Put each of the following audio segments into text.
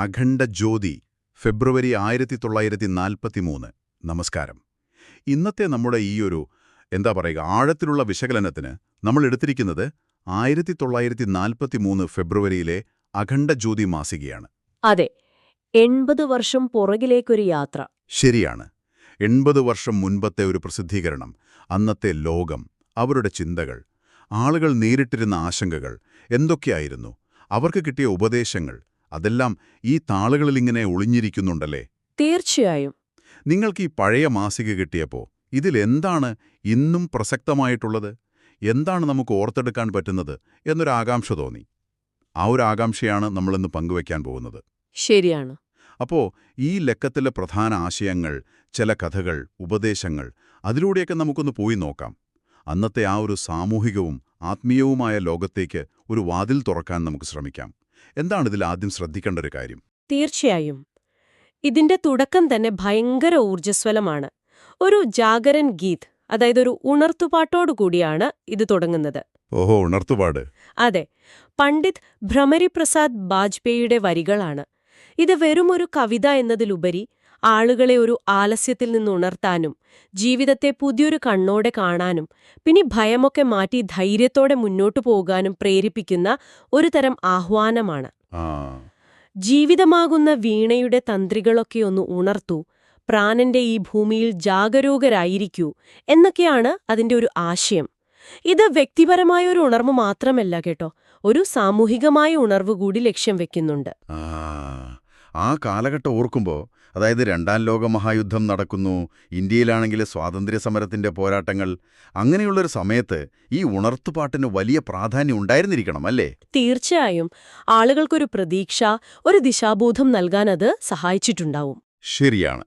അഖണ്ഡ ജ്യോതി ഫെബ്രുവരി ആയിരത്തി തൊള്ളായിരത്തി നാൽപ്പത്തി മൂന്ന് നമസ്കാരം. ഇന്നത്തെ നമ്മുടെ ഈ ഒരു എന്താ പറയുക ആഴത്തിലുള്ള വിശകലനത്തിന് നമ്മൾ എടുത്തിരിക്കുന്നത് ആയിരത്തി തൊള്ളായിരത്തി നാൽപ്പത്തി മൂന്ന് ഫെബ്രുവരിയിലെ അഖണ്ഡ ജ്യോതി മാസികയാണ്. അതെ. എൺപത് വർഷം പുറകിലേക്കൊരു യാത്ര. ശരിയാണ്. എൺപത് വർഷം മുൻപത്തെ ഒരു പ്രസിദ്ധീകരണം അന്നത്തെ ലോകം അവരുടെ ചിന്തകൾ ആളുകൾ നേരിട്ടിരുന്ന ആശങ്കകൾ എന്തൊക്കെയായിരുന്നു? അവർക്ക് കിട്ടിയ ഉപദേശങ്ങൾ അതെല്ലാം ഈ താളുകളിൽ ഇങ്ങനെ ഒളിഞ്ഞിരിക്കുന്നുണ്ടല്ലേ? തീർച്ചയായും. നിങ്ങൾക്ക് ഈ പഴയ മാസിക കിട്ടിയപ്പോൾ ഇതിലെന്താണ് ഇന്നും പ്രസക്തമായിട്ടുള്ളത്? എന്താണ് നമുക്ക് ഓർത്തെടുക്കാൻ പറ്റുന്നത്? എന്നൊരു ആകാംക്ഷ തോന്നി. ആ ഒരു ആകാംക്ഷയാണ് നമ്മളിന്ന് പങ്കുവയ്ക്കാൻ പോകുന്നത്. ശരിയാണ്. അപ്പോൾ ഈ ലക്കത്തിലെ പ്രധാന ആശയങ്ങൾ ചില കഥകൾ ഉപദേശങ്ങൾ അതിലൂടെയൊക്കെ നമുക്കൊന്ന് പോയി നോക്കാം. അന്നത്തെ ആ ഒരു സാമൂഹികവും ആത്മീയവുമായ ലോകത്തേക്ക് ഒരു വാതിൽ തുറക്കാൻ നമുക്ക് ശ്രമിക്കാം. എന്താണ് ഇതിൽ ആദ്യം ശ്രദ്ധിക്കേണ്ട ഒരു കാര്യം? തീർച്ചയായും. ഇതിന്റെ തുടക്കം തന്നെ ഭയങ്കര ഊർജസ്വലമാണ്. ഒരു ജാഗരൻ ഗീത് അതായത് ഒരു ഉണർത്തുപാട്ടോടുകൂടിയാണ് ഇത് തുടങ്ങുന്നത്. ഓഹോ ഉണർത്തുപാട്. അതെ പണ്ഡിറ്റ് ഭ്രമരിപ്രസാദ് ബാജ്പേയിയുടെ വരികളാണ്. ഇത് വെറുമൊരു കവിത എന്നതിലുപരി ആളുകളെ ഒരു ആലസ്യത്തിൽ നിന്ന് ഉണർത്താനും ജീവിതത്തെ പുതിയൊരു കണ്ണോടെ കാണാനും പിന്നെ ഭയമൊക്കെ മാറ്റി ധൈര്യത്തോടെ മുന്നോട്ടു പോകാനും പ്രേരിപ്പിക്കുന്ന ഒരു തരം ആഹ്വാനമാണ് ജീവിതമാകുന്ന വീണയുടെ തന്ത്രികളൊക്കെ ഒന്ന് ഉണർത്തൂ പ്രാണന്റെ ഈ ഭൂമിയിൽ ജാഗരൂകരായിരിക്കൂ എന്നൊക്കെയാണ് അതിന്റെ ഒരു ആശയം. ഇത് വ്യക്തിപരമായ ഒരു ഉണർവ് മാത്രമല്ല കേട്ടോ ഒരു സാമൂഹികമായ ഉണർവ് കൂടി ലക്ഷ്യം വെക്കുന്നുണ്ട്. ആ. കാലഘട്ടം ഓർക്കുമ്പോൾ അതായത് രണ്ടാം ലോക മഹായുദ്ധം നടക്കുന്നു ഇന്ത്യയിലാണെങ്കിൽ സ്വാതന്ത്ര്യ സമരത്തിന്റെ പോരാട്ടങ്ങൾ. അങ്ങനെയുള്ളൊരു സമയത്ത് ഈ ഉണർത്തുപാട്ടിന് വലിയ പ്രാധാന്യം ഉണ്ടായിരുന്നിരിക്കണം അല്ലേ? തീർച്ചയായും. ആളുകൾക്കൊരു പ്രതീക്ഷ ഒരു ദിശാബോധം നൽകാൻ അത് സഹായിച്ചിട്ടുണ്ടാവും. ശരിയാണ്.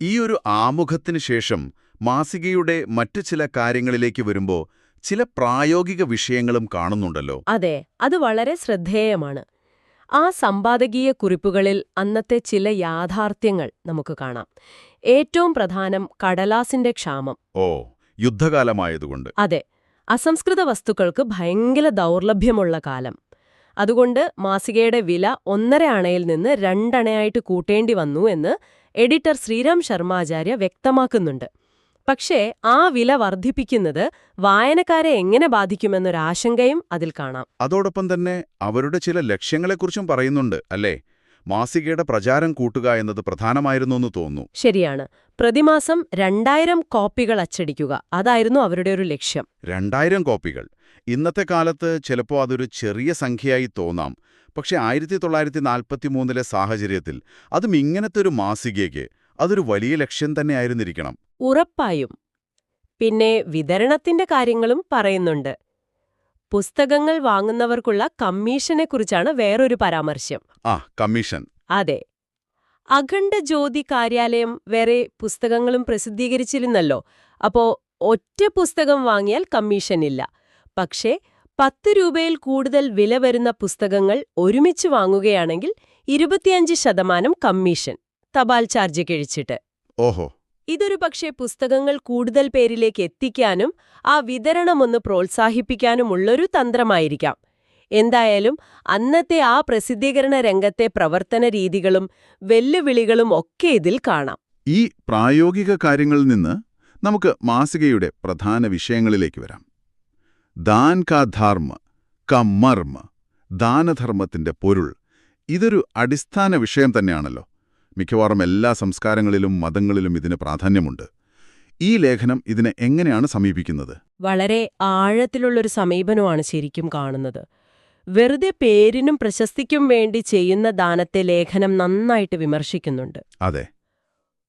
ഈ ഒരു ആമുഖത്തിന് ശേഷം മാസികയുടെ മറ്റു ചില കാര്യങ്ങളിലേക്ക് വരുമ്പോൾ ചില പ്രായോഗിക വിഷയങ്ങളും കാണുന്നുണ്ടല്ലോ. അതെ അത് വളരെ ശ്രദ്ധേയമാണ്. ആ സമ്പാദകീയ കുറിപ്പുകളിൽ അന്നത്തെ ചില യാഥാർത്ഥ്യങ്ങൾ നമുക്ക് കാണാം. ഏറ്റവും പ്രധാനം കടലാസിന്റെ ക്ഷാമം. ഓ യുദ്ധകാലമായതുകൊണ്ട്. അതെ അസംസ്കൃത വസ്തുക്കൾക്ക് ഭയങ്കര ദൗർലഭ്യമുള്ള കാലം. അതുകൊണ്ട് മാസികയുടെ വില ഒന്നര അണയിൽ നിന്ന് രണ്ടണയായിട്ട് കൂട്ടേണ്ടി വന്നു എന്ന് എഡിറ്റർ ശ്രീരാം ശർമാചാര്യ വ്യക്തമാക്കുന്നുണ്ട്. പക്ഷേ ആ വില വർദ്ധിപ്പിക്കുന്നത് വായനക്കാരെ എങ്ങനെ ബാധിക്കുമെന്നൊരാശങ്കയും അതിൽ കാണാം. അതോടൊപ്പം തന്നെ അവരുടെ ചില ലക്ഷ്യങ്ങളെക്കുറിച്ചും പറയുന്നുണ്ട് അല്ലേ? മാസികയുടെ പ്രചാരം കൂട്ടുക എന്നത് പ്രധാനമായിരുന്നു എന്ന് തോന്നുന്നു. ശരിയാണ്. പ്രതിമാസം രണ്ടായിരം കോപ്പികൾ അച്ചടിക്കുക അതായിരുന്നു അവരുടെ ഒരു ലക്ഷ്യം. രണ്ടായിരം കോപ്പികൾ. ഇന്നത്തെ കാലത്ത് ചിലപ്പോൾ അതൊരു ചെറിയ സംഖ്യയായി തോന്നാം. പക്ഷേ ആയിരത്തി തൊള്ളായിരത്തി നാൽപ്പത്തി മൂന്നിലെ സാഹചര്യത്തിൽ അതും ഇങ്ങനത്തെ ഒരു മാസികയ്ക്ക് അതൊരു വലിയ ലക്ഷ്യം തന്നെ ആയിരുന്നിരിക്കണം. ഉറപ്പായും. പിന്നെ വിതരണത്തിന്റെ കാര്യങ്ങളും പറയുന്നുണ്ട്. പുസ്തകങ്ങൾ വാങ്ങുന്നവർക്കുള്ള കമ്മീഷനെക്കുറിച്ചാണ് വേറൊരു പരാമർശം. ആ കമ്മീഷൻ. അതെ. അഖണ്ഡ ജ്യോതി കാര്യാലയം വേറെ പുസ്തകങ്ങളും പ്രസിദ്ധീകരിച്ചിരുന്നല്ലോ. അപ്പോ ഒറ്റ പുസ്തകം വാങ്ങിയാൽ കമ്മീഷൻ ഇല്ല. പക്ഷേ പത്ത് രൂപയിൽ കൂടുതൽ വില വരുന്ന പുസ്തകങ്ങൾ ഒരുമിച്ച് വാങ്ങുകയാണെങ്കിൽ ഇരുപത്തിയഞ്ച് ശതമാനം കമ്മീഷൻ തപാൽ ചാർജ് കഴിച്ചിട്ട്. ഓഹോ. ഇതൊരു പക്ഷേ പുസ്തകങ്ങൾ കൂടുതൽ പേരിലേക്ക് എത്തിക്കാനും ആ വിതരണമൊന്ന് പ്രോത്സാഹിപ്പിക്കാനുമുള്ളൊരു തന്ത്രമായിരിക്കാം. എന്തായാലും അന്നത്തെ ആ പ്രസിദ്ധീകരണ രംഗത്തെ പ്രവർത്തന രീതികളും വെല്ലുവിളികളും ഒക്കെ ഇതിൽ കാണാം. ഈ പ്രായോഗിക കാര്യങ്ങളിൽ നിന്ന് നമുക്ക് മാസികയുടെ പ്രധാന വിഷയങ്ങളിലേക്ക് വരാം. ദാൻ കാ ധർമ്മ ദാനധർമ്മത്തിന്റെ പൊരുൾ ഇതൊരു അടിസ്ഥാന വിഷയം തന്നെയാണല്ലോ. മിക്കവാറും എല്ലാ സംസ്കാരങ്ങളിലും മതങ്ങളിലും ഇതിന് പ്രാധാന്യമുണ്ട്. ഈ ലേഖനം ഇതിനെ എങ്ങനെയാണ് സമീപിക്കുന്നത്? വളരെ ആഴത്തിലുള്ളൊരു സമീപനമാണ് ശരിക്കും കാണുന്നത്. വെറുതെ പേരിനും പ്രശസ്തിക്കും വേണ്ടി ചെയ്യുന്ന ദാനത്തെ ലേഖനം നന്നായിട്ട് വിമർശിക്കുന്നുണ്ട്. അതെ.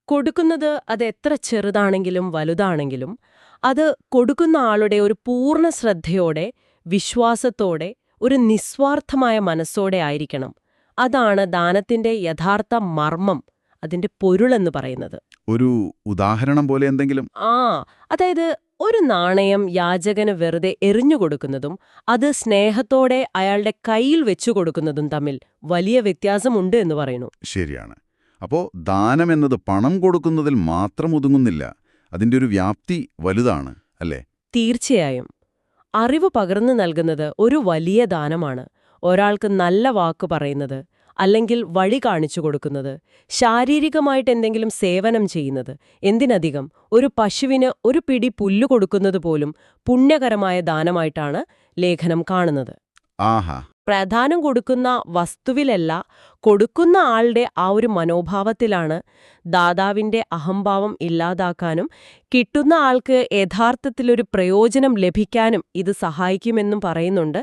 കൊടുക്കുന്നത് അത് എത്ര ചെറുതാണെങ്കിലും വലുതാണെങ്കിലും അത് കൊടുക്കുന്ന ആളുടെ ഒരു പൂർണ ശ്രദ്ധയോടെ വിശ്വാസത്തോടെ ഒരു നിസ്വാർത്ഥമായ മനസ്സോടെ ആയിരിക്കണം. അതാണ് ദാനത്തിന്റെ യഥാർത്ഥ മർമ്മം അതിന്റെ പൊരുളെന്ന് പറയുന്നത്. ഒരു ഉദാഹരണം പോലെ എന്തെങ്കിലും? ആ അതായത് ഒരു നാണയം യാചകന് വെറുതെ എറിഞ്ഞു കൊടുക്കുന്നതും അത് സ്നേഹത്തോടെ അയാളുടെ കയ്യിൽ വെച്ചു കൊടുക്കുന്നതും തമ്മിൽ വലിയ വ്യത്യാസമുണ്ട് എന്ന് പറയുന്നു. ശരിയാണ്. അപ്പോ ദാനം എന്നത് പണം കൊടുക്കുന്നതിൽ മാത്രം ഒതുങ്ങുന്നില്ല അതിന്റെ ഒരു വ്യാപ്തി വലുതാണ് അല്ലേ? തീർച്ചയായും. അറിവ് പകർന്നു നൽകുന്നത് ഒരു വലിയ ദാനമാണ്. ഒരാൾക്ക് നല്ല വാക്ക് പറയുന്നത് അല്ലെങ്കിൽ വഴി കാണിച്ചു കൊടുക്കുന്നത് ശാരീരികമായിട്ട് എന്തെങ്കിലും സേവനം ചെയ്യുന്നത് എന്തിനധികം ഒരു പശുവിന് ഒരു പിടി പുല്ല് കൊടുക്കുന്നത് പോലും പുണ്യകരമായ ദാനമായിട്ടാണ് ലേഖനം കാണുന്നത്. ആഹാ. പ്രധാനം കൊടുക്കുന്ന വസ്തുവിലല്ല കൊടുക്കുന്ന ആളുടെ ആ ഒരു മനോഭാവത്തിലാണ് ദാതാവിന്റെ അഹംഭാവം ഇല്ലാതാക്കാനും കിട്ടുന്ന ആൾക്ക് യഥാർത്ഥത്തിലൊരു പ്രയോജനം ലഭിക്കാനും ഇത് സഹായിക്കുമെന്നും പറയുന്നുണ്ട്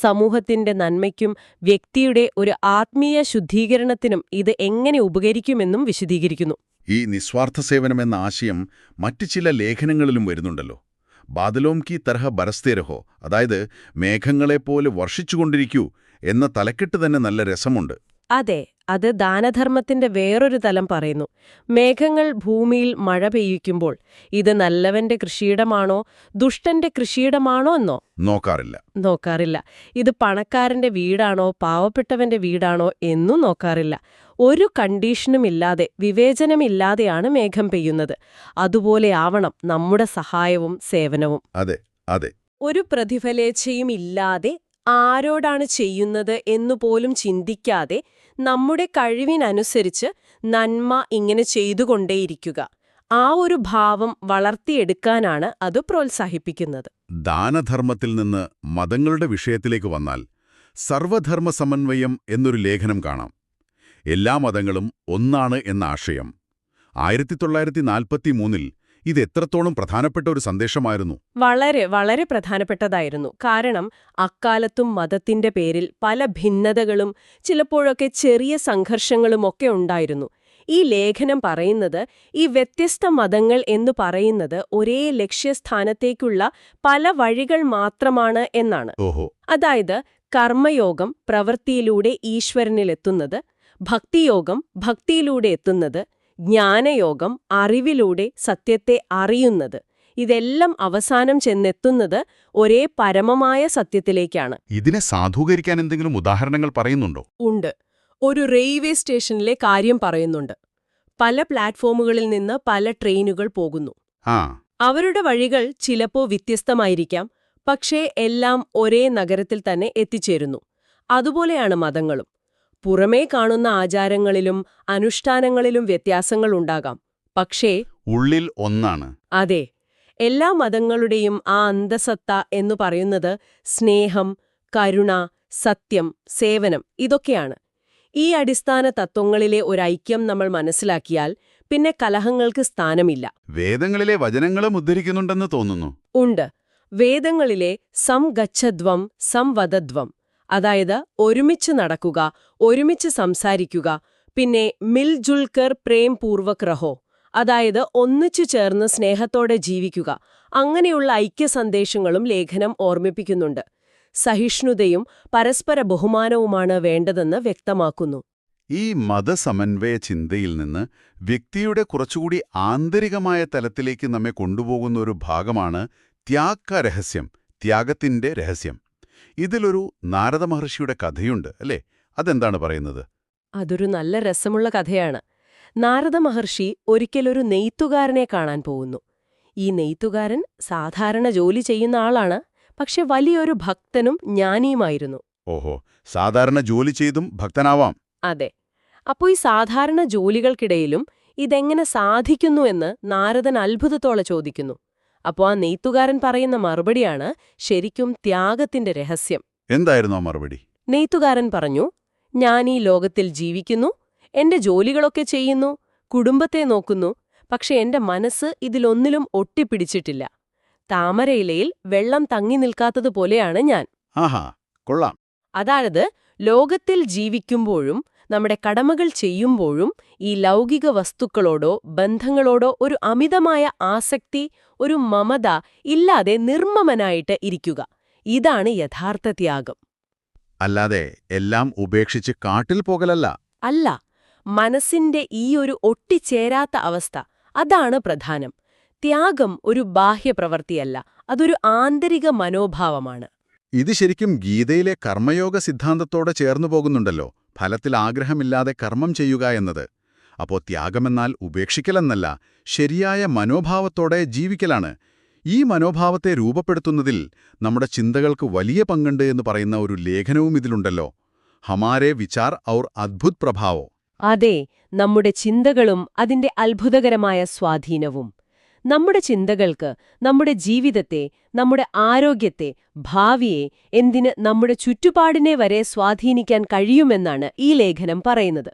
സമൂഹത്തിന്റെ നന്മയ്ക്കും വ്യക്തിയുടെ ഒരു ആത്മീയ ശുദ്ധീകരണത്തിനും ഇത് എങ്ങനെ ഉപകരിക്കുമെന്നും വിശദീകരിക്കുന്നു. ഈ നിസ്വാർത്ഥ സേവനമെന്ന ആശയം മറ്റു ചില ലേഖനങ്ങളിലും വരുന്നുണ്ടല്ലോ. ബാദലോം കി തരഹ ബരസ്തേരഹോ അതായത് മേഘങ്ങളെപ്പോലെ വർഷിച്ചുകൊണ്ടിരിക്കൂ എന്ന തലക്കെട്ട് തന്നെ നല്ല രസമുണ്ട്. അതെ അത് ദാനധർമ്മത്തിന്റെ വേറൊരു തലം പറയുന്നു. മേഘങ്ങൾ ഭൂമിയിൽ മഴ പെയ്യിക്കുമ്പോൾ ഇത് നല്ലവന്റെ കൃഷിയിടമാണോ ദുഷ്ടന്റെ കൃഷിയിടമാണോ എന്നോ? നോക്കാറില്ല. നോക്കാറില്ല. ഇത് പണക്കാരന്റെ വീടാണോ പാവപ്പെട്ടവന്റെ വീടാണോ എന്നും നോക്കാറില്ല. ഒരു കണ്ടീഷനും ഇല്ലാതെ വിവേചനമില്ലാതെയാണ് മേഘം പെയ്യുന്നത്. അതുപോലെ ആവണം നമ്മുടെ സഹായവും സേവനവും. അതെ അതെ. ഒരു പ്രതിഫലേച്ഛയും ഇല്ലാതെ ആരോടാണ് ചെയ്യുന്നത് എന്നുപോലും ചിന്തിക്കാതെ നമ്മുടെ കഴിവിനനുസരിച്ച് നന്മ ഇങ്ങനെ ചെയ്തുകൊണ്ടേയിരിക്കുക. ആ ഒരു ഭാവം വളർത്തിയെടുക്കാനാണ് അത് പ്രോത്സാഹിപ്പിക്കുന്നത്. ദാനധർമ്മത്തിൽ നിന്ന് മതങ്ങളുടെ വിഷയത്തിലേക്ക് വന്നാൽ സർവധർമ്മ സമന്വയം എന്നൊരു ലേഖനം കാണാം. എല്ലാ മതങ്ങളും ഒന്നാണ് എന്ന ആശയം. ആയിരത്തി തൊള്ളായിരത്തി നാൽപ്പത്തി മൂന്നിൽ ഇത് എത്രത്തോളം പ്രധാനപ്പെട്ട ഒരു സന്ദേശമായിരുന്നു? വളരെ വളരെ പ്രധാനപ്പെട്ടതായിരുന്നു. കാരണം അക്കാലത്തും മതത്തിന്റെ പേരിൽ പല ഭിന്നതകളും ചിലപ്പോഴൊക്കെ ചെറിയ സംഘർഷങ്ങളും ഒക്കെ ഉണ്ടായിരുന്നു. ഈ ലേഖനം പറയുന്നത് ഈ വ്യത്യസ്ത മതങ്ങൾ എന്ന് പറയുന്നത് ഒരേ ലക്ഷ്യസ്ഥാനത്തേക്കുള്ള പല വഴികൾ മാത്രമാണ് എന്നാണ്. അതായത് കർമ്മയോഗം പ്രവൃത്തിയിലൂടെ ഈശ്വരനിലെത്തുന്നത് ഭക്തിയോഗം ഭക്തിയിലൂടെ എത്തുന്നത് ജ്ഞാനയോഗം അറിവിലൂടെ സത്യത്തെ അറിയുന്നത്. ഇതെല്ലാം അവസാനം ചെന്നെത്തുന്നത് ഒരേ പരമമായ സത്യത്തിലേക്കാണ്. ഇതിനെ സാധൂകരിക്കാൻ എന്തെങ്കിലും ഉദാഹരണങ്ങൾ പറയുന്നുണ്ടോ? ഉണ്ട്. ഒരു റെയിൽവേ സ്റ്റേഷനിലെ കാര്യം പറയുന്നുണ്ട്. പല പ്ലാറ്റ്ഫോമുകളിൽ നിന്ന് പല ട്രെയിനുകൾ പോകുന്നു. അവരുടെ വഴികൾ ചിലപ്പോ വ്യത്യസ്തമായിരിക്കാം പക്ഷേ എല്ലാം ഒരേ നഗരത്തിൽ തന്നെ എത്തിച്ചേരുന്നു. അതുപോലെയാണ് മതങ്ങളും. പുറമേ കാണുന്ന ആചാരങ്ങളിലും അനുഷ്ഠാനങ്ങളിലും വ്യത്യാസങ്ങൾ വ്യത്യാസങ്ങളുണ്ടാകാം പക്ഷേ ഉള്ളിൽ ഒന്നാണ്. അതെ എല്ലാ മതങ്ങളുടെയും ആ അന്തസത്ത എന്ന് പറയുന്നത് സ്നേഹം കരുണ സത്യം സേവനം ഇതൊക്കെയാണ്. ഈ അടിസ്ഥാന തത്വങ്ങളിലെ ഒരൈക്യം നമ്മൾ മനസ്സിലാക്കിയാൽ പിന്നെ കലഹങ്ങൾക്ക് സ്ഥാനമില്ല. വേദങ്ങളിലെ വചനങ്ങളും ഉദ്ധരിക്കുന്നുണ്ടെന്ന് തോന്നുന്നു. ഉണ്ട്. വേദങ്ങളിലെ സംഗച്ഛദ്വം സംവദധ്വം അതായത് ഒരുമിച്ച് നടക്കുക ഒരുമിച്ച് സംസാരിക്കുക. പിന്നെ മിൽജുൽക്കർ പ്രേം പൂർവക് അതായത് ഒന്നിച്ചു ചേർന്ന് സ്നേഹത്തോടെ ജീവിക്കുക. അങ്ങനെയുള്ള ഐക്യ സന്ദേശങ്ങളും ലേഖനം ഓർമ്മിപ്പിക്കുന്നുണ്ട്. സഹിഷ്ണുതയും പരസ്പര ബഹുമാനവുമാണ് വേണ്ടതെന്ന് വ്യക്തമാക്കുന്നു. ഈ മതസമന്വയ ചിന്തയിൽ നിന്ന് വ്യക്തിയുടെ കുറച്ചുകൂടി ആന്തരികമായ തലത്തിലേക്ക് നമ്മെ കൊണ്ടുപോകുന്ന ഒരു ഭാഗമാണ് ത്യാഗ രഹസ്യം ത്യാഗത്തിന്റെ രഹസ്യം. ഇതിലൊരു നാരദ മഹർഷിയുടെ കഥയുണ്ട് അല്ലേ? അതെന്താണ് പറയുന്നത്? അതൊരു നല്ല രസമുള്ള കഥയാണ്. നാരദ മഹർഷി ഒരിക്കലൊരു നെയ്ത്തുകാരനെ കാണാൻ പോകുന്നു. ഈ നെയ്ത്തുകാരൻ സാധാരണ ജോലി ചെയ്യുന്ന ആളാണ് പക്ഷെ വലിയൊരു ഭക്തനും ജ്ഞാനിയുമായിരുന്നു. ഓഹോ സാധാരണ ജോലി ചെയ്തും ഭക്തനാവാം. അതെ. അപ്പോ ഈ സാധാരണ ജോലികൾക്കിടയിലും ഇതെങ്ങനെ സാധിക്കുന്നു എന്ന് നാരദൻ അത്ഭുതത്തോടെ ചോദിക്കുന്നു. അപ്പോ ആ നെയ്ത്തുകാരൻ പറയുന്ന മറുപടിയാണ് ശരിക്കും ത്യാഗത്തിന്റെ രഹസ്യം. എന്തായിരുന്നു ആ മറുപടി? നെയ്ത്തുകാരൻ പറഞ്ഞു ഞാൻ ഈ ലോകത്തിൽ ജീവിക്കുന്നു എന്റെ ജോലികളൊക്കെ ചെയ്യുന്നു കുടുംബത്തെ നോക്കുന്നു പക്ഷെ എന്റെ മനസ്സ് ഇതിലൊന്നിലും ഒട്ടിപ്പിടിച്ചിട്ടില്ല. താമരയിലയിൽ വെള്ളം തങ്ങി നിൽക്കാത്തതുപോലെയാണ് ഞാൻ. ആഹാ കൊള്ളാം. അതായത് ലോകത്തിൽ ജീവിക്കുമ്പോഴും നമ്മുടെ കടമകൾ ചെയ്യുമ്പോഴും ഈ ലൗകിക വസ്തുക്കളോടോ ബന്ധങ്ങളോടോ ഒരു അമിതമായ ആസക്തി ഒരു മമത ഇല്ലാതെ നിർമ്മമനായിട്ട് ഇരിക്കുക. ഇതാണ് യഥാർത്ഥ ത്യാഗം. അല്ലാതെ എല്ലാം ഉപേക്ഷിച്ച് കാട്ടിൽ പോകലല്ല. അല്ല മനസ്സിന്റെ ഈ ഒരു ഒട്ടിച്ചേരാത്ത അവസ്ഥ അതാണ് പ്രധാനം. ത്യാഗം ഒരു ബാഹ്യപ്രവൃത്തിയല്ല അതൊരു ആന്തരിക മനോഭാവമാണ്. ഇത് ശരിക്കും ഗീതയിലെ കർമ്മയോഗ സിദ്ധാന്തത്തോടെ ചേർന്നു പോകുന്നുണ്ടല്ലോ. ഫലത്തിൽ ആഗ്രഹമില്ലാതെ കർമ്മം ചെയ്യുക എന്നത്. അപ്പോ ത്യാഗമെന്നാൽ ഉപേക്ഷിക്കലെന്നല്ല ശരിയായ മനോഭാവത്തോടെ ജീവിക്കലാണ്. ഈ മനോഭാവത്തെ രൂപപ്പെടുത്തുന്നതിൽ നമ്മുടെ ചിന്തകൾക്ക് വലിയ പങ്കുണ്ട് എന്ന് പറയുന്ന ഒരു ലേഖനവും ഇതിലുണ്ടല്ലോ. ഹമാരെ വിചാർ ഔർ അദ്ഭുത് പ്രഭാവോ. അതെ നമ്മുടെ ചിന്തകളും അതിന്റെ അത്ഭുതകരമായ സ്വാധീനവും. നമ്മുടെ ചിന്തകൾക്ക് നമ്മുടെ ജീവിതത്തെ നമ്മുടെ ആരോഗ്യത്തെ ഭാവിയെ എന്തിന് നമ്മുടെ ചുറ്റുപാടിനെ വരെ സ്വാധീനിക്കാൻ കഴിയുമെന്നാണ് ഈ ലേഖനം പറയുന്നത്.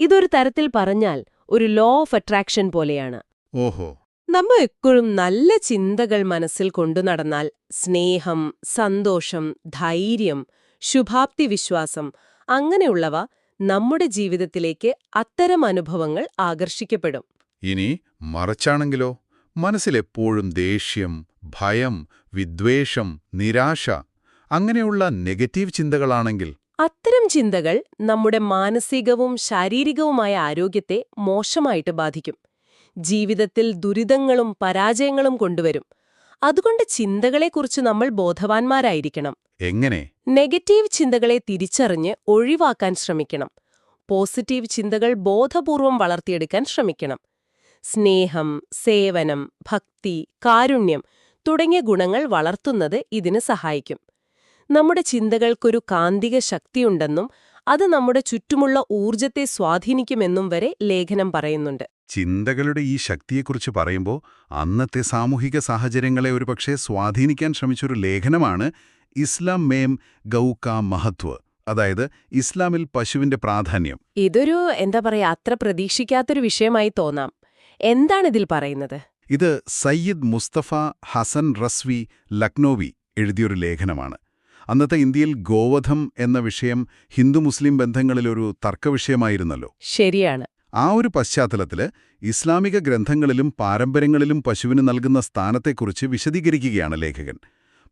ഇതൊരു തരത്തിൽ പറഞ്ഞാൽ ഒരു ലോ ഓഫ് അട്രാക്ഷൻ പോലെയാണ്. ഓഹോ. നമ്മ എപ്പോഴും നല്ല ചിന്തകൾ മനസ്സിൽ കൊണ്ടു നടന്നാൽ സ്നേഹം സന്തോഷം ധൈര്യം ശുഭാപ്തി വിശ്വാസം അങ്ങനെയുള്ളവ നമ്മുടെ ജീവിതത്തിലേക്ക് അത്തരം അനുഭവങ്ങൾ ആകർഷിക്കപ്പെടും. ഇനി മറിച്ചാണെങ്കിലോ? മനസ്സിലെപ്പോഴും ദേഷ്യം ഭയം വിദ്വേഷം നിരാശ അങ്ങനെയുള്ള നെഗറ്റീവ് ചിന്തകളാണെങ്കിൽ അത്തരം ചിന്തകൾ നമ്മുടെ മാനസികവും ശാരീരികവുമായ ആരോഗ്യത്തെ മോശമായിട്ട് ബാധിക്കും. ജീവിതത്തിൽ ദുരിതങ്ങളും പരാജയങ്ങളും കൊണ്ടുവരും. അതുകൊണ്ട് ചിന്തകളെക്കുറിച്ച് നമ്മൾ ബോധവാന്മാരായിരിക്കണം. എങ്ങനെ? നെഗറ്റീവ് ചിന്തകളെ തിരിച്ചറിഞ്ഞ് ഒഴിവാക്കാൻ ശ്രമിക്കണം. പോസിറ്റീവ് ചിന്തകൾ ബോധപൂർവം വളർത്തിയെടുക്കാൻ ശ്രമിക്കണം. സ്നേഹം സേവനം ഭക്തി കാരുണ്യം തുടങ്ങിയ ഗുണങ്ങൾ വളർത്തുന്നത് ഇതിന് സഹായിക്കും. നമ്മുടെ ചിന്തകൾക്കൊരു കാന്തിക ശക്തിയുണ്ടെന്നും അത് നമ്മുടെ ചുറ്റുമുള്ള ഊർജത്തെ സ്വാധീനിക്കുമെന്നും വരെ ലേഖനം പറയുന്നുണ്ട്. ചിന്തകളുടെ ഈ ശക്തിയെക്കുറിച്ച് പറയുമ്പോൾ അന്നത്തെ സാമൂഹിക സാഹചര്യങ്ങളെ ഒരുപക്ഷെ സ്വാധീനിക്കാൻ ശ്രമിച്ചൊരു ലേഖനമാണ് ഇസ്ലാം മേം ഗൗക്ക മഹത്വ അതായത് ഇസ്ലാമിൽ പശുവിന്റെ പ്രാധാന്യം. ഇതൊരു എന്താ പറയാ അത്ര പ്രതീക്ഷിക്കാത്തൊരു വിഷയമായി തോന്നാം. എന്താണിതിൽ പറയുന്നത്? ഇത് സയ്യിദ് മുസ്തഫ ഹസൻ റസ്വി ലക്നോവി എഴുതിയൊരു ലേഖനമാണ്. അന്നത്തെ ഇന്ത്യയിൽ ഗോവധം എന്ന വിഷയം ഹിന്ദു-മുസ്ലിം ബന്ധങ്ങളിലൊരു തർക്കവിഷയമായിരുന്നല്ലോ. ശരിയാണ്. ആ ഒരു പശ്ചാത്തലത്തിൽ ഇസ്ലാമിക ഗ്രന്ഥങ്ങളിലും പാരമ്പര്യങ്ങളിലും പശുവിന് നൽകുന്ന സ്ഥാനത്തെക്കുറിച്ച് വിശദീകരിക്കുകയാണ് ലേഖകൻ.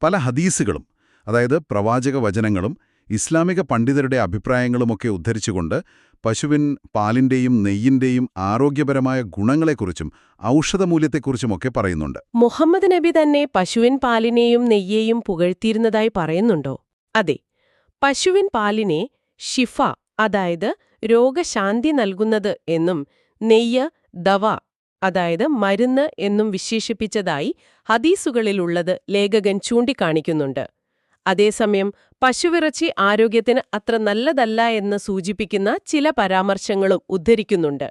പല ഹദീസുകളും അതായത് പ്രവാചക വചനങ്ങളും ഇസ്ലാമിക പണ്ഡിതരുടെ അഭിപ്രായങ്ങളുമൊക്കെ ഉദ്ധരിച്ചുകൊണ്ട് പശുവിൻ പാലിന്റെയും നെയ്യിന്റെയും ആരോഗ്യപരമായ ഗുണങ്ങളെക്കുറിച്ചും ഔഷധമൂല്യത്തെക്കുറിച്ചുമൊക്കെ പറയുന്നുണ്ട്. മുഹമ്മദ് നബി തന്നെ പശുവിൻ പാലിനെയും നെയ്യേയും പുകഴ്ത്തിയിരുന്നതായി പറയുന്നുണ്ടോ? അതെ. പശുവിൻ പാലിനെ ഷിഫ അതായത് രോഗശാന്തി നൽകുന്നത് എന്നും നെയ്യ് ദവ അതായത് മരുന്ന് എന്നും വിശേഷിപ്പിച്ചതായി ഹദീസുകളിലുള്ളത് ലേഖകൻ ചൂണ്ടിക്കാണിക്കുന്നുണ്ട്. അതേസമയം പശുവിറച്ചി ആരോഗ്യത്തിന് അത്ര നല്ലതല്ല എന്ന് സൂചിപ്പിക്കുന്ന ചില പരാമർശങ്ങളും ഉദ്ധരിക്കുന്നുണ്ട്.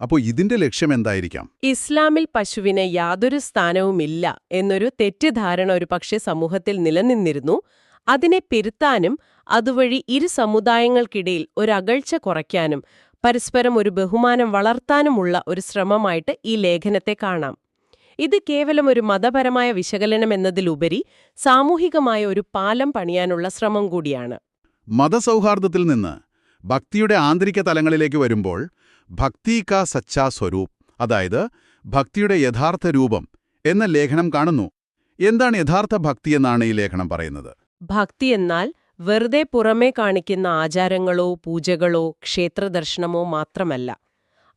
അപ്പോൾ ഇതിന്റെ ലക്ഷ്യം എന്തായിരിക്കാം? ഇസ്ലാമിൽ പശുവിന് യാതൊരു സ്ഥാനവുമില്ല എന്നൊരു തെറ്റിദ്ധാരണ ഒരു പക്ഷേ സമൂഹത്തിൽ നിലനിന്നിരുന്നു. അതിനെ പെരുത്താനും അതുവഴി ഇരു സമുദായങ്ങൾക്കിടയിൽ ഒരു കുറയ്ക്കാനും പരസ്പരം ഒരു ബഹുമാനം വളർത്താനുമുള്ള ഒരു ശ്രമമായിട്ട് ഈ ലേഖനത്തെ കാണാം. ഇത് കേവലം ഒരു മതപരമായ വിശകലനം എന്നതിലുപരി സാമൂഹികമായ ഒരു പാലം പണിയാനുള്ള ശ്രമം കൂടിയാണ്. മതസൗഹാർദ്ദത്തിൽ നിന്ന് ഭക്തിയുടെ ആന്തരിക തലങ്ങളിലേക്ക് വരുമ്പോൾ ഭക്തി കാ സച്ചാ സ്വരൂപ് അതായത് ഭക്തിയുടെ യഥാർത്ഥ രൂപം എന്ന ലേഖനം കാണുന്നു. എന്താണ് യഥാർത്ഥ ഭക്തി എന്നാണ് ഈ ലേഖനം പറയുന്നത്? ഭക്തി എന്നാൽ വെറുതെ പുറമേ കാണിക്കുന്ന ആചാരങ്ങളോ പൂജകളോ ക്ഷേത്രദർശനമോ മാത്രമല്ല.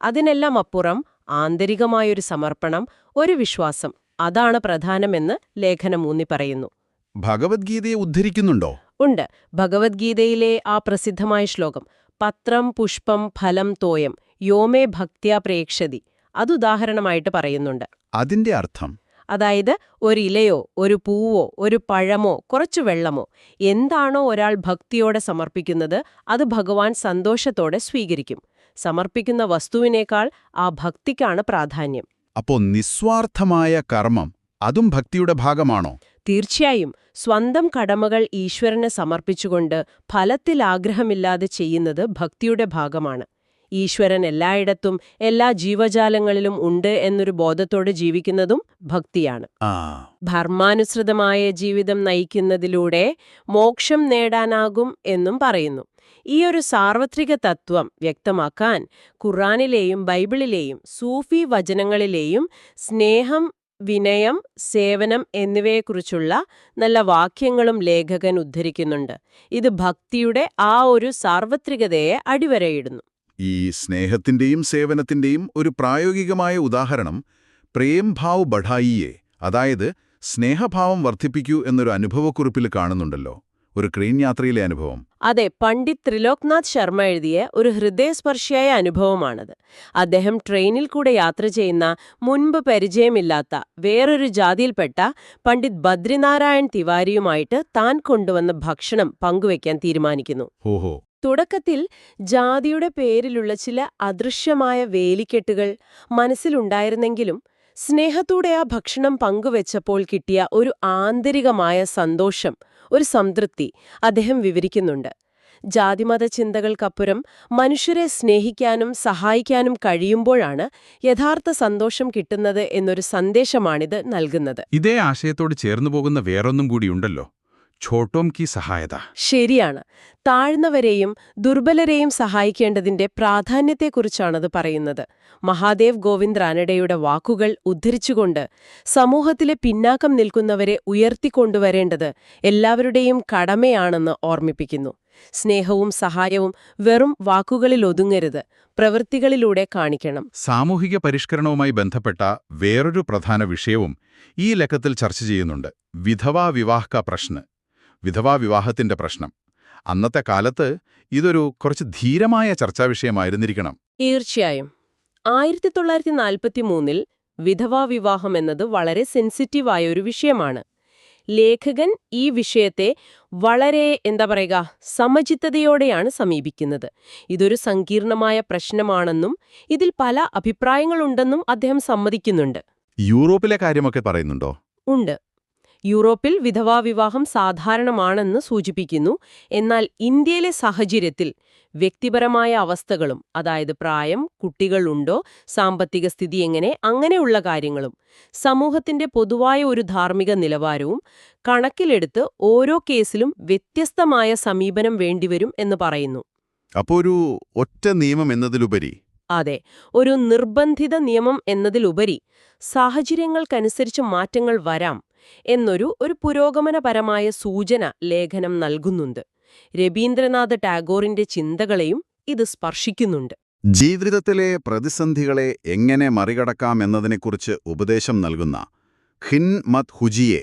അതിനെല്ലാം അപ്പുറം ആന്തരികമായൊരു സമർപ്പണം ഒരു വിശ്വാസം അതാണ് പ്രധാനമെന്ന് ലേഖനം ഊന്നി പറയുന്നു. ഭഗവത്ഗീതയെ ഉദ്ധരിക്കുന്നുണ്ടോ? ഉണ്ട്. ഭഗവത്ഗീതയിലെ ആ പ്രസിദ്ധമായ ശ്ലോകം പത്രം പുഷ്പം ഫലം തോയം യോമേ ഭക്ത്യാ പ്രേക്ഷതി അതുദാഹരണമായിട്ട് പറയുന്നുണ്ട്. അതിന്റെ അർത്ഥം? അതായത് ഒരു ഇലയോ ഒരു പൂവോ ഒരു പഴമോ കുറച്ചു വെള്ളമോ എന്താണോ ഒരാൾ ഭക്തിയോടെ സമർപ്പിക്കുന്നത് അത് ഭഗവാൻ സന്തോഷത്തോടെ സ്വീകരിക്കും. സമർപ്പിക്കുന്ന വസ്തുവിനേക്കാൾ ആ ഭക്തിക്കാണ് പ്രാധാന്യം. അപ്പോ നിസ്വാർത്ഥമായ കർമ്മം അതും ഭക്തിയുടെ ഭാഗമാണോ? തീർച്ചയായും. സ്വന്തം കടമകൾ ഈശ്വരനെ സമർപ്പിച്ചുകൊണ്ട് ഫലത്തിൽ ആഗ്രഹമില്ലാതെ ചെയ്യുന്നത് ഭക്തിയുടെ ഭാഗമാണ്. ഈശ്വരൻ എല്ലായിടത്തും എല്ലാ ജീവജാലങ്ങളിലും ഉണ്ട് എന്നൊരു ബോധത്തോടെ ജീവിക്കുന്നതും ഭക്തിയാണ്. ധർമാനുസൃതമായ ജീവിതം നയിക്കുന്നതിലൂടെ മോക്ഷം നേടാനാകും എന്നും പറയുന്നു. ഈ ഒരു സാർവത്രിക തത്വം വ്യക്തമാക്കാൻ ഖുറാനിലെയും ബൈബിളിലെയും സൂഫി വചനങ്ങളിലെയും സ്നേഹം വിനയം സേവനം എന്നിവയെക്കുറിച്ചുള്ള നല്ല വാക്യങ്ങളും ലേഖകൻ ഉദ്ധരിക്കുന്നുണ്ട്. ഇത് ഭക്തിയുടെ ആ ഒരു സാർവത്രികതയെ അടിവരയിടുന്നു. ഈ സ്നേഹത്തിന്റെയും സേവനത്തിന്റെയും ഒരു പ്രായോഗികമായ ഉദാഹരണം പ്രേം ഭാവ് ബഢായിയെ അതായത് സ്നേഹഭാവം വർദ്ധിപ്പിക്കൂ എന്നൊരു അനുഭവക്കുറിപ്പിൽ കാണുന്നുണ്ടല്ലോ. ഒരു ട്രെയിൻ യാത്രയിലെ അനുഭവം. അതെ പണ്ഡിറ്റ് ത്രിലോക്നാഥ് ശർമ്മ എഴുതിയ ഒരു ഹൃദയസ്പർശിയായ അനുഭവമാണത്. അദ്ദേഹം ട്രെയിനിൽ കൂടെ യാത്ര ചെയ്യുന്ന മുൻപ് പരിചയമില്ലാത്ത വേറൊരു ജാതിയിൽപ്പെട്ട പണ്ഡിറ്റ് ബദ്രിനാരായൺ തിവാരിയുമായിട്ട് താൻ കൊണ്ടുവന്ന ഭക്ഷണം പങ്കുവയ്ക്കാൻ തീരുമാനിക്കുന്നു. ഓഹോ തുടക്കത്തിൽ ജാതിയുടെ പേരിലുള്ള ചില അദൃശ്യമായ വേലിക്കെട്ടുകൾ മനസ്സിലുണ്ടായിരുന്നെങ്കിലും സ്നേഹത്തോടെ ആ ഭക്ഷണം പങ്കുവെച്ചപ്പോൾ കിട്ടിയ ഒരു ആന്തരികമായ സന്തോഷം ഒരു സംതൃപ്തി അദ്ദേഹം വിവരിക്കുന്നുണ്ട്. ജാതിമത ചിന്തകൾക്കപ്പുറം മനുഷ്യരെ സ്നേഹിക്കാനും സഹായിക്കാനും കഴിയുമ്പോഴാണ് യഥാർത്ഥ സന്തോഷം കിട്ടുന്നത് എന്നൊരു സന്ദേശമാണിത് നൽകുന്നത്. ഇതേ ആശയത്തോട് ചേർന്നു പോകുന്ന വേറൊന്നും കൂടിയുണ്ടല്ലോ ഛോട്ടോം കി സഹായത. ശരിയാണ്. താഴ്ന്നവരെയും ദുർബലരെയും സഹായിക്കേണ്ടതിന്റെ പ്രാധാന്യത്തെക്കുറിച്ചാണത് പറയുന്നത്. മഹാദേവ് ഗോവിന്ദ് റാനഡയുടെ വാക്കുകൾ ഉദ്ധരിച്ചുകൊണ്ട് സമൂഹത്തിലെ പിന്നാക്കം നിൽക്കുന്നവരെ ഉയർത്തിക്കൊണ്ടുവരേണ്ടത് എല്ലാവരുടെയും കടമയാണെന്ന് ഓർമ്മിപ്പിക്കുന്നു. സ്നേഹവും സഹായവും വെറും വാക്കുകളിൽ ഒതുങ്ങരുത് പ്രവൃത്തികളിലൂടെ കാണിക്കണം. സാമൂഹിക പരിഷ്കരണവുമായി ബന്ധപ്പെട്ട വേറൊരു പ്രധാന വിഷയവും ഈ ലക്കത്തിൽ ചർച്ച ചെയ്യുന്നുണ്ട്. വിധവാ വിവാഹ പ്രശ്ന. വിധവാ വിവാഹത്തിന്റെ പ്രശ്നം. അന്നത്തെ കാലത്ത് ഇതൊരു കുറച്ച് ധീരമായ ചർച്ചാ വിഷയമായിരുന്നിരിക്കണം. തീർച്ചയായും. ആയിരത്തി തൊള്ളായിരത്തി നാൽപ്പത്തി മൂന്നിൽ വിധവാ വിവാഹം എന്നത് വളരെ സെൻസിറ്റീവായ ഒരു വിഷയമാണ്. ലേഖകൻ ഈ വിഷയത്തെ വളരെ എന്താ പറയുക സമചിത്തതയോടെയാണ് സമീപിക്കുന്നത്. ഇതൊരു സങ്കീർണമായ പ്രശ്നമാണെന്നും ഇതിൽ പല അഭിപ്രായങ്ങളുണ്ടെന്നും അദ്ദേഹം സമ്മതിക്കുന്നുണ്ട്. യൂറോപ്പിലെ കാര്യമൊക്കെ പറയുന്നുണ്ടോ? ഉണ്ട്. യൂറോപ്പിൽ വിധവാ വിവാഹം സാധാരണമാണെന്ന് സൂചിപ്പിക്കുന്നു. എന്നാൽ ഇന്ത്യയിലെ സാഹചര്യത്തിൽ വ്യക്തിപരമായ അവസ്ഥകളും അതായത് പ്രായം കുട്ടികളുണ്ടോ സാമ്പത്തിക സ്ഥിതി എങ്ങനെ അങ്ങനെയുള്ള കാര്യങ്ങളും സമൂഹത്തിന്റെ പൊതുവായ ഒരു ധാർമ്മിക നിലവാരവും കണക്കിലെടുത്ത് ഓരോ കേസിലും വ്യത്യസ്തമായ സമീപനം വേണ്ടിവരും എന്ന് പറയുന്നു. അപ്പോൾ ഒരു ഒറ്റ നിയമം എന്നതിലുപരി? അതെ. ഒരു നിർബന്ധിത നിയമം എന്നതിലുപരി സാഹചര്യങ്ങൾക്കനുസരിച്ച് മാറ്റങ്ങൾ വരാം. എന്നൊരു ഒരു പുരോഗമനപരമായ സൂചന ലേഖനം നൽകുന്നുണ്ട്. രവീന്ദ്രനാഥ് ടാഗോറിന്റെ ചിന്തകളെയും ഇത് സ്പർശിക്കുന്നുണ്ട്. ജീവിതത്തിലെ പ്രതിസന്ധികളെ എങ്ങനെ മറികടക്കാം എന്നതിനെക്കുറിച്ച് ഉപദേശം നൽകുന്ന ഹിൻ മത് ഹുജിയെ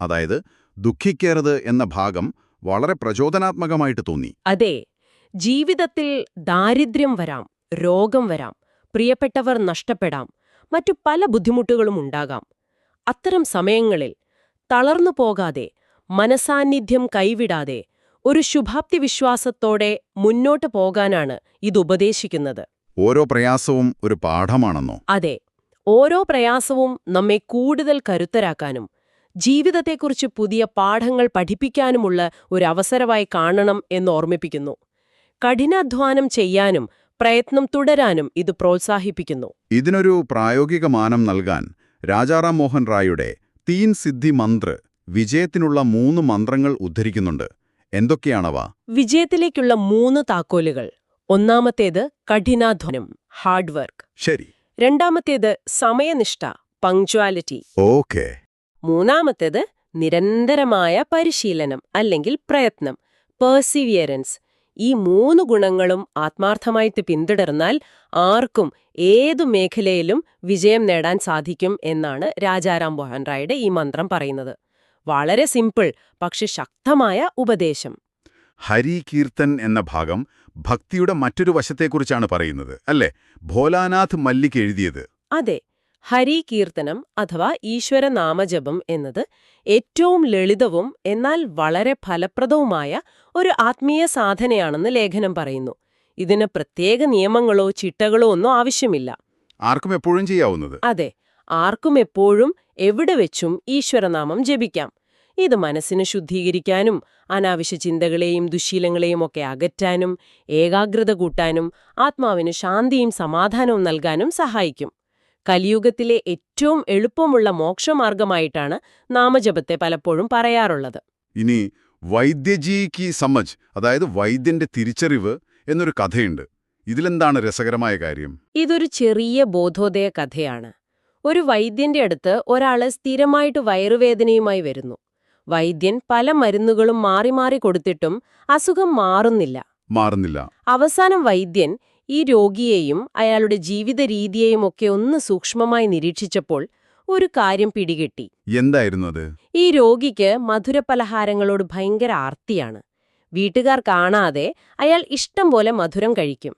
അതായത് ദുഃഖിക്കരുത് എന്ന ഭാഗം വളരെ പ്രചോദനാത്മകമായിട്ട് തോന്നി. അതെ ജീവിതത്തിൽ ദാരിദ്ര്യം വരാം രോഗം വരാം പ്രിയപ്പെട്ടവർ നഷ്ടപ്പെടാം മറ്റു പല ബുദ്ധിമുട്ടുകളും ഉണ്ടാകാം. അത്തരം സമയങ്ങളിൽ തളർന്നു പോകാതെ മനസാന്നിധ്യം കൈവിടാതെ ഒരു ശുഭാപ്തി വിശ്വാസത്തോടെ മുന്നോട്ട് പോകാനാണ് ഇതുപദേശിക്കുന്നത് ഓരോ പ്രയാസവും ഒരു പാഠമാണെന്നോ? അതെ. ഓരോ പ്രയാസവും നമ്മെ കൂടുതൽ കരുത്തരാക്കാനും ജീവിതത്തെക്കുറിച്ച് പുതിയ പാഠങ്ങൾ പഠിപ്പിക്കാനുമുള്ള ഒരു അവസരമായി കാണണം എന്ന് ഓർമ്മിപ്പിക്കുന്നു. കഠിനാധ്വാനം ചെയ്യാനും പ്രയത്നം തുടരാനും ഇത് പ്രോത്സാഹിപ്പിക്കുന്നു. ഇതിനൊരു പ്രായോഗിക മാനം നൽകാൻ രാജാറാം മോഹൻ റായുടെ തീൻ സിദ്ധി മന്ത്ര വിജയത്തിനുള്ള മൂന്ന് മന്ത്രങ്ങൾ ഉദ്ധരിക്കുന്നുണ്ട്. എന്തൊക്കെയാണവ? വിജയത്തിലേക്കുള്ള മൂന്ന് താക്കോലുകൾ. ഒന്നാമത്തേത് കഠിനാധ്വാനം ഹാർഡ് വർക്ക്. ശരി. രണ്ടാമത്തേത് സമയനിഷ്ഠ പങ്ക്ച്വാലിറ്റി. ഓക്കെ. മൂന്നാമത്തേത് നിരന്തരമായ പരിശീലനം അല്ലെങ്കിൽ പ്രയത്നം പേഴ്സിവിയറൻസ് ഈ മൂന്ന് ഗുണങ്ങളും ആത്മാർത്ഥമായിട്ട് പിന്തുടർന്നാൽ ആർക്കും ഏതു മേഖലയിലും വിജയം നേടാൻ സാധിക്കും എന്നാണ് രാജാറാം മോഹൻ റായുടെ ഈ മന്ത്രം പറയുന്നത്. വളരെ സിമ്പിൾ പക്ഷെ ശക്തമായ ഉപദേശം. ഹരി കീർത്തൻ എന്ന ഭാഗം ഭക്തിയുടെ മറ്റൊരു വശത്തെക്കുറിച്ചാണ് പറയുന്നത് അല്ലേ? ഭോലാനാഥ് മല്ലിക് എഴുതിയത്. അതെ ഹരി കീർത്തനം അഥവാ ഈശ്വര നാമജപം എന്നത് ഏറ്റവും ലളിതവും എന്നാൽ വളരെ ഫലപ്രദവുമായ ഒരു ആത്മീയ സാധനയാണെന്ന് ലേഖനം പറയുന്നു. ഇതിന് പ്രത്യേക നിയമങ്ങളോ ചിട്ടകളോ ഒന്നും ആവശ്യമില്ല. ആർക്കും എപ്പോഴും ചെയ്യാവുന്നത്. അതെ ആർക്കും എപ്പോഴും എവിടെ വെച്ചും ഈശ്വരനാമം ജപിക്കാം. ഇത് മനസ്സിന് ശുദ്ധീകരിക്കാനും അനാവശ്യ ചിന്തകളെയും ദുശീലങ്ങളെയും ഒക്കെ അകറ്റാനും ഏകാഗ്രത കൂട്ടാനും ആത്മാവിന് ശാന്തിയും സമാധാനവും നൽകാനും സഹായിക്കും. കലിയുഗത്തിലെ ഏറ്റവും എളുപ്പമുള്ള മോക്ഷമാർഗമായിട്ടാണ് നാമജപത്തെ പലപ്പോഴും പറയാറുള്ളത്. ഇനി വൈദ്യജീക്ക് സമജ് അതായത് വൈദ്യന്റെ തിരിച്ചറിവ് എന്നൊരു കഥയുണ്ട്. ഇതിലെന്താണ് രസകരമായ കാര്യം? ഇതൊരു ചെറിയ ബോധോദയ കഥയാണ്. ഒരു വൈദ്യന്റെ അടുത്ത് ഒരാൾ സ്ഥിരമായിട്ട് വയറുവേദനയുമായി വരുന്നു. വൈദ്യൻ പല മരുന്നുകളും മാറി മാറി കൊടുത്തിട്ടും അസുഖം മാറുന്നില്ല. മാറുന്നില്ല. അവസാനം വൈദ്യൻ ഈ രോഗിയെയും അയാളുടെ ജീവിത രീതിയെയും ഒക്കെ ഒന്ന് സൂക്ഷ്മമായി നിരീക്ഷിച്ചപ്പോൾ ഒരു കാര്യം പിടികിട്ടി. എന്തായിരുന്നു അത്? ഈ രോഗിക്ക് മധുരപലഹാരങ്ങളോട് ഭയങ്കര ആർത്തിയാണ്. വീട്ടുകാർ കാണാതെ അയാൾ ഇഷ്ടം പോലെ മധുരം കഴിക്കും.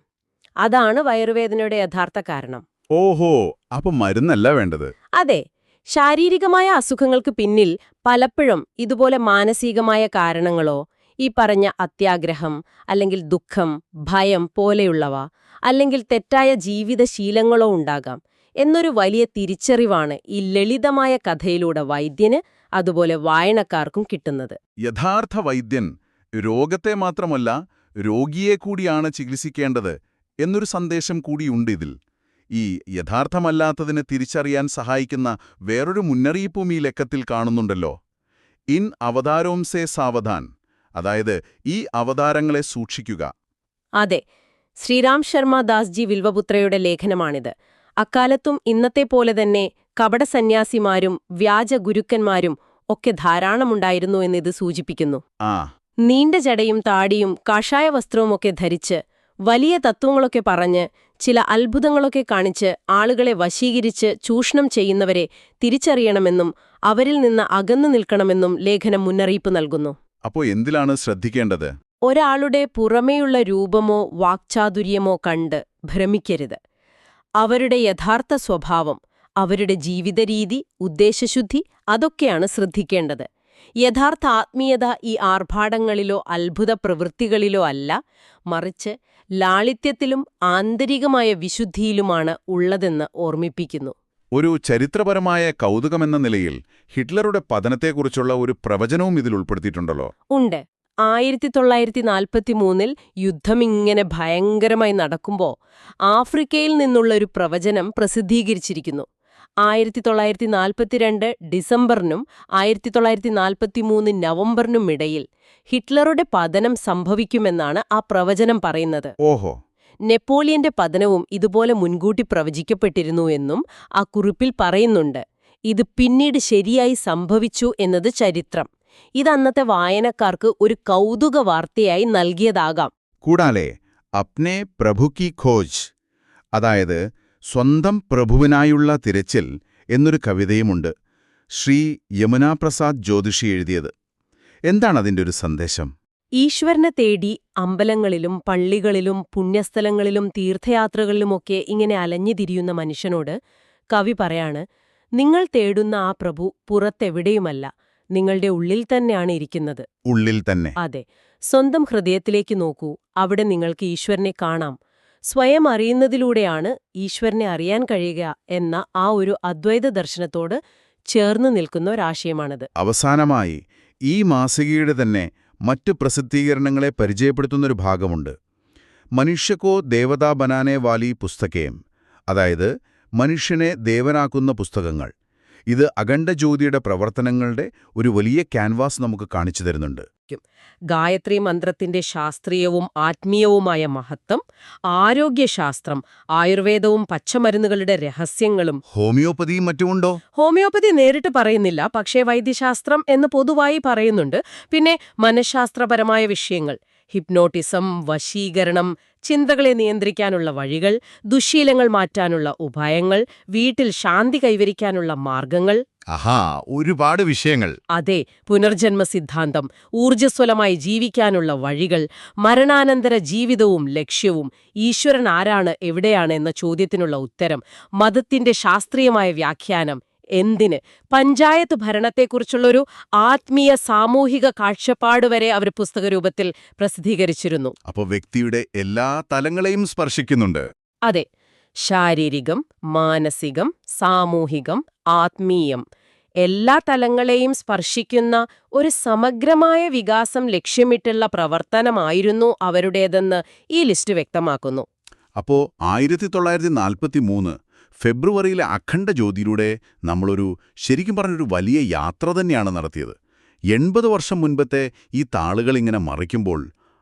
അതാണ് വയറുവേദനയുടെ യഥാർത്ഥ കാരണം. ഓഹോ അപ്പൊ മരുന്നല്ല വേണ്ടത്? അതെ ശാരീരികമായ അസുഖങ്ങൾക്ക് പിന്നിൽ പലപ്പോഴും ഇതുപോലെ മാനസികമായ കാരണങ്ങളോ ഈ പറഞ്ഞ അത്യാഗ്രഹം അല്ലെങ്കിൽ ദുഃഖം ഭയം പോലെയുള്ളവ അല്ലെങ്കിൽ തെറ്റായ ജീവിതശീലങ്ങളോ ഉണ്ടാകാം. എന്നൊരു വലിയ തിരിച്ചറിവാണ് ഈ ലളിതമായ കഥയിലൂടെ വൈദ്യന് അതുപോലെ വായനക്കാർക്കും കിട്ടുന്നത്. യഥാർത്ഥ വൈദ്യൻ രോഗത്തെ മാത്രമല്ല രോഗിയെ കൂടിയാണ് ചികിത്സിക്കേണ്ടത് എന്നൊരു സന്ദേശം കൂടിയുണ്ട് ഇതിൽ. ഈ യഥാർത്ഥമല്ലാത്തതിനെ തിരിച്ചറിയാൻ സഹായിക്കുന്ന വേറൊരു മുന്നറിയിപ്പും ഈ ലക്കത്തിൽ കാണുന്നുണ്ടല്ലോ. ഇൻ അവതാരോംസേ സാവധാൻ അതായത് ഈ അവതാരങ്ങളെ സൂക്ഷിക്കുക. അതെ ശ്രീരാം ശർമ്മ ദാസ്ജി വിൽവപുത്രയുടെ ലേഖനമാണിത്. അക്കാലത്തും ഇന്നത്തെ പോലെ തന്നെ കപടസന്യാസിമാരും വ്യാജ ഗുരുക്കന്മാരും ഒക്കെ ധാരാളമുണ്ടായിരുന്നു എന്നിത് സൂചിപ്പിക്കുന്നു. നീണ്ട ജടയും താടിയും കാഷായ വസ്ത്രവുമൊക്കെ ധരിച്ച് വലിയ തത്വങ്ങളൊക്കെ പറഞ്ഞ് ചില അത്ഭുതങ്ങളൊക്കെ കാണിച്ച് ആളുകളെ വശീകരിച്ച് ചൂഷണം ചെയ്യുന്നവരെ തിരിച്ചറിയണമെന്നും അവരിൽ നിന്ന് അകന്നു നിൽക്കണമെന്നും ലേഖനം മുന്നറിയിപ്പ് നൽകുന്നു. അപ്പോ എന്തിലാണ് ശ്രദ്ധിക്കേണ്ടത്? ഒരാളുടെ പുറമേയുള്ള രൂപമോ വാക്ചാതുര്യമോ കണ്ട് ഭ്രമിക്കരുത്. അവരുടെ യഥാർത്ഥ സ്വഭാവം അവരുടെ ജീവിതരീതി ഉദ്ദേശശുദ്ധി അതൊക്കെയാണ് ശ്രദ്ധിക്കേണ്ടത്. യഥാർത്ഥ ആത്മീയത ഈ ആർഭാടങ്ങളിലോ അത്ഭുത പ്രവൃത്തികളിലോ അല്ല മറിച്ച് ലാളിത്യത്തിലും ആന്തരികമായ വിശുദ്ധിയിലുമാണ് ഉള്ളതെന്ന് ഓർമ്മിപ്പിക്കുന്നു. ഒരു ചരിത്രപരമായ കൗതുകമെന്ന നിലയിൽ ഹിറ്റ്ലറുടെ പതനത്തെക്കുറിച്ചുള്ള ഒരു പ്രവചനവും ഇതിൽ ഉൾപ്പെടുത്തിയിട്ടുണ്ടല്ലോ. ഉണ്ട്. ആയിരത്തി തൊള്ളായിരത്തി നാൽപ്പത്തിമൂന്നിൽ യുദ്ധമിങ്ങനെ ഭയങ്കരമായി നടക്കുമ്പോൾ ആഫ്രിക്കയിൽ നിന്നുള്ള ഒരു പ്രവചനം പ്രസിദ്ധീകരിച്ചിരിക്കുന്നു. ആയിരത്തി തൊള്ളായിരത്തി നാൽപ്പത്തിരണ്ട് ഡിസംബറിനും ആയിരത്തി തൊള്ളായിരത്തി നാൽപ്പത്തിമൂന്ന് നവംബറിനും ഇടയിൽ ഹിറ്റ്ലറുടെ പതനം സംഭവിക്കുമെന്നാണ് ആ പ്രവചനം പറയുന്നത്. ഓഹോ. നെപ്പോളിയന്റെ പതനവും ഇതുപോലെ മുൻകൂട്ടി പ്രവചിക്കപ്പെട്ടിരുന്നു എന്നും ആ കുറിപ്പിൽ പറയുന്നുണ്ട്. ഇത് പിന്നീട് ശരിയായി സംഭവിച്ചു എന്നത് ചരിത്രം. ഇത് അന്നത്തെ വായനക്കാർക്ക് ഒരു കൗതുക വാർത്തയായി നൽകിയതാകാം. കൂടാലെ അപ്നെ പ്രഭു കി ഖോജ് അതായത് സ്വന്തം പ്രഭുവിനായുള്ള തിരച്ചിൽ എന്നൊരു കവിതയുമുണ്ട് ശ്രീ യമുനാപ്രസാദ് ജ്യോതിഷി എഴുതിയത്. എന്താണ് അതിന്റെ ഒരു സന്ദേശം? ഈശ്വരനെ തേടി അമ്പലങ്ങളിലും പള്ളികളിലും പുണ്യസ്ഥലങ്ങളിലും തീർത്ഥയാത്രകളിലുമൊക്കെ ഇങ്ങനെ അലഞ്ഞു തിരിയുന്ന മനുഷ്യനോട് കവി പറയാണ് നിങ്ങൾ തേടുന്ന ആ പ്രഭു പുറത്തെവിടെയുമല്ല. നിങ്ങളുടെ ഉള്ളിൽ തന്നെയാണ് ഇരിക്കുന്നത്. ഉള്ളിൽ തന്നെ. അതെ. സ്വന്തം ഹൃദയത്തിലേക്ക് നോക്കൂ. അവിടെ നിങ്ങൾക്ക് ഈശ്വരനെ കാണാം. സ്വയം അറിയുന്നതിലൂടെയാണ് ഈശ്വരനെ അറിയാൻ കഴിയുക എന്ന ആ ഒരു അദ്വൈത ദർശനത്തോട് ചേർന്ന് നിൽക്കുന്ന ഒരാശയമാണിത്. അവസാനമായി ഈ മാസികയുടെ തന്നെ മറ്റ് പ്രസിദ്ധീകരണങ്ങളെ പരിചയപ്പെടുത്തുന്നൊരു ഭാഗമുണ്ട്. മനുഷ്യക്കോ ദേവതാ ബനാനെ വാലി പുസ്തകേം അതായത് മനുഷ്യനെ ദേവനാക്കുന്ന പുസ്തകങ്ങൾ. ഇത് അഖണ്ഡജ്യോതിയുടെ പ്രവർത്തനങ്ങളുടെ ഒരു വലിയ ക്യാൻവാസ് നമുക്ക് കാണിച്ചു തരുന്നുണ്ട്. ഗായത്രി മന്ത്രത്തിന്റെ ശാസ്ത്രീയവും ആത്മീയവുമായ മഹത്വം ആരോഗ്യശാസ്ത്രം ആയുർവേദവും പച്ചമരുന്നുകളുടെ രഹസ്യങ്ങളും. ഹോമിയോപ്പതിയും മറ്റുമുണ്ടോ ഹോമിയോപ്പതി നേരിട്ട് പറയുന്നില്ല പക്ഷേ വൈദ്യശാസ്ത്രം എന്ന് പൊതുവായി പറയുന്നുണ്ട്. പിന്നെ മനഃശാസ്ത്രപരമായ വിഷയങ്ങൾ. ഹിപ്നോട്ടിസം വശീകരണം ചിന്തകളെ നിയന്ത്രിക്കാനുള്ള വഴികൾ ദുശീലങ്ങൾ മാറ്റാനുള്ള ഉപായങ്ങൾ വീട്ടിൽ ശാന്തി കൈവരിക്കാനുള്ള മാർഗങ്ങൾ. ആഹാ ഒരുപാട് വിഷയങ്ങൾ. അതെ പുനർജന്മ സിദ്ധാന്തം ഊർജസ്വലമായി ജീവിക്കാനുള്ള വഴികൾ മരണാനന്തര ജീവിതവും ലക്ഷ്യവും ഈശ്വരൻ ആരാണ് എവിടെയാണ് എന്ന ചോദ്യത്തിനുള്ള ഉത്തരം മതത്തിന്റെ ശാസ്ത്രീയമായ വ്യാഖ്യാനം എന്തിന്? പഞ്ചായത്ത് ഭരണത്തെക്കുറിച്ചുള്ളൊരു ആത്മീയ സാമൂഹിക കാഴ്ചപ്പാട് വരെ അവർ പുസ്തക രൂപത്തിൽ പ്രസിദ്ധീകരിച്ചിരുന്നു. അപ്പോൾ വ്യക്തിയുടെ എല്ലാ തലങ്ങളെയും സ്പർശിക്കുന്നുണ്ട്. അതെ. ശാരീരികം മാനസികം സാമൂഹികം ആത്മീയം എല്ലാ തലങ്ങളെയും സ്പർശിക്കുന്ന ഒരു സമഗ്രമായ വികാസം ലക്ഷ്യമിട്ടുള്ള പ്രവർത്തനമായിരുന്നു അവരുടേതെന്ന് ഈ ലിസ്റ്റ് വ്യക്തമാക്കുന്നു. അപ്പോൾ ആയിരത്തി തൊള്ളായിരത്തി നാൽപ്പത്തി മൂന്ന് ഫെബ്രുവരിയിലെ അഖണ്ഡ ജ്യോതിയിലൂടെ നമ്മളൊരു ശരിക്കും പറഞ്ഞൊരു വലിയ യാത്ര തന്നെയാണ് നടത്തിയത്. എൺപത് വർഷം മുൻപത്തെ ഈ താളുകൾ ഇങ്ങനെ മറിക്കുമ്പോൾ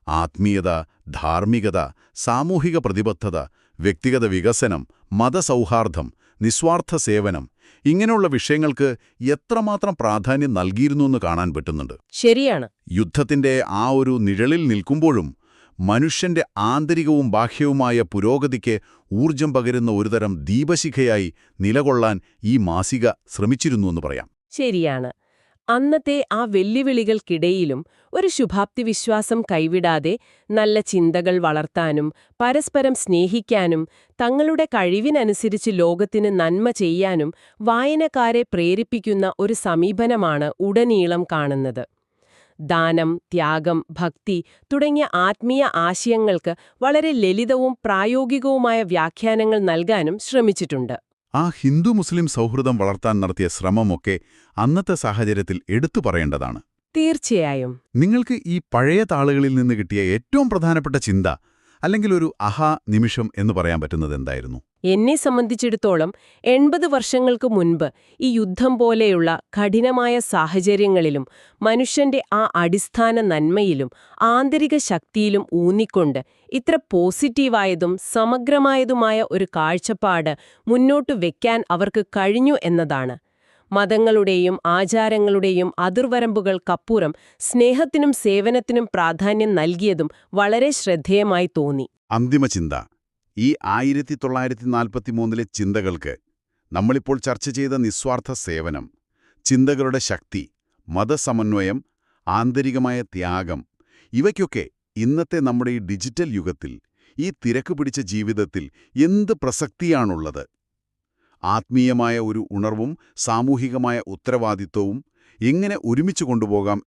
ആത്മീയത ധാർമ്മികത സാമൂഹിക പ്രതിബദ്ധത വ്യക്തിഗത വികസനം മതസൗഹാർദ്ദം നിസ്വാർത്ഥ സേവനം ഇങ്ങനെയുള്ള വിഷയങ്ങൾക്ക് എത്രമാത്രം പ്രാധാന്യം നൽകിയിരുന്നു എന്ന് കാണാൻ പറ്റുന്നുണ്ട്. ശരിയാണ്. യുദ്ധത്തിന്റെ ആ ഒരു നിഴലിൽ നിൽക്കുമ്പോഴും മനുഷ്യന്റെ ആന്തരികവും ബാഹ്യവുമായ പുരോഗതിക്ക് ഊർജം പകരുന്ന ഒരുതരം ദീപശിഖയായി നിലകൊള്ളാൻ ഈ മാസിക ശ്രമിച്ചിരുന്നു എന്ന് പറയാം. ശരിയാണ്. അന്നത്തെ ആ വെല്ലുവിളികൾക്കിടയിലും ഒരു ശുഭാപ്തി വിശ്വാസം കൈവിടാതെ നല്ല ചിന്തകൾ വളർത്താനും പരസ്പരം സ്നേഹിക്കാനും തങ്ങളുടെ കഴിവിനനുസരിച്ച് ലോകത്തിന് നന്മ ചെയ്യാനും വായനക്കാരെ പ്രേരിപ്പിക്കുന്ന ഒരു സമീപനമാണ് ഉടനീളം കാണുന്നത്. ദാനം ത്യാഗം ഭക്തി തുടങ്ങിയ ആത്മീയ ആശയങ്ങൾക്ക് വളരെ ലളിതവും പ്രായോഗികവുമായ വ്യാഖ്യാനങ്ങൾ നൽകാനും ശ്രമിച്ചിട്ടുണ്ട്. ആ ഹിന്ദു മുസ്ലിം സൗഹൃദം വളർത്താൻ നടത്തിയ ശ്രമമൊക്കെ അന്നത്തെ സാഹചര്യത്തിൽ എടുത്തു പറയേണ്ടതാണ്. തീർച്ചയായും. നിങ്ങൾക്ക് ഈ പഴയ താളുകളിൽ നിന്ന് കിട്ടിയ ഏറ്റവും പ്രധാനപ്പെട്ട ചിന്ത അല്ലെങ്കിൽ ഒരു അഹാ നിമിഷം എന്ന് പറയാൻ പറ്റുന്നത് എന്തായിരുന്നു? എന്നെ സംബന്ധിച്ചിടത്തോളം എൺപത് വർഷങ്ങൾക്ക് മുൻപ് ഈ യുദ്ധം പോലെയുള്ള കഠിനമായ സാഹചര്യങ്ങളിലും മനുഷ്യന്റെ ആ അടിസ്ഥാന നന്മയിലും ആന്തരിക ശക്തിയിലും ഊന്നിക്കൊണ്ട് ഇത്ര പോസിറ്റീവായതും സമഗ്രമായതുമായ ഒരു കാഴ്ചപ്പാട് മുന്നോട്ട് വെക്കാൻ അവർക്ക് കഴിഞ്ഞു എന്നതാണ്. മതങ്ങളുടെയും ആചാരങ്ങളുടെയും അതിർവരമ്പുകൾക്കപ്പുറം സ്നേഹത്തിനും സേവനത്തിനും പ്രാധാന്യം നൽകിയതും വളരെ ശ്രദ്ധേയമായി തോന്നി. അന്തിമ ചിന്ത. ഈ ആയിരത്തി തൊള്ളായിരത്തി നാൽപ്പത്തിമൂന്നിലെ ചിന്തകൾക്ക് നമ്മളിപ്പോൾ ചർച്ച ചെയ്ത നിസ്വാർത്ഥ സേവനം ചിന്തകളുടെ ശക്തി മതസമന്വയം ആന്തരികമായ ത്യാഗം ഇവയ്ക്കൊക്കെ ഇന്നത്തെ നമ്മുടെ ഈ ഡിജിറ്റൽ യുഗത്തിൽ ഈ തിരക്ക് പിടിച്ച ജീവിതത്തിൽ എന്ത് പ്രസക്തിയാണുള്ളത്? ആത്മീയമായ ഒരു ഉണർവും സാമൂഹികമായ ഉത്തരവാദിത്വവും എങ്ങനെ ഒരുമിച്ച് കൊണ്ടുപോകാം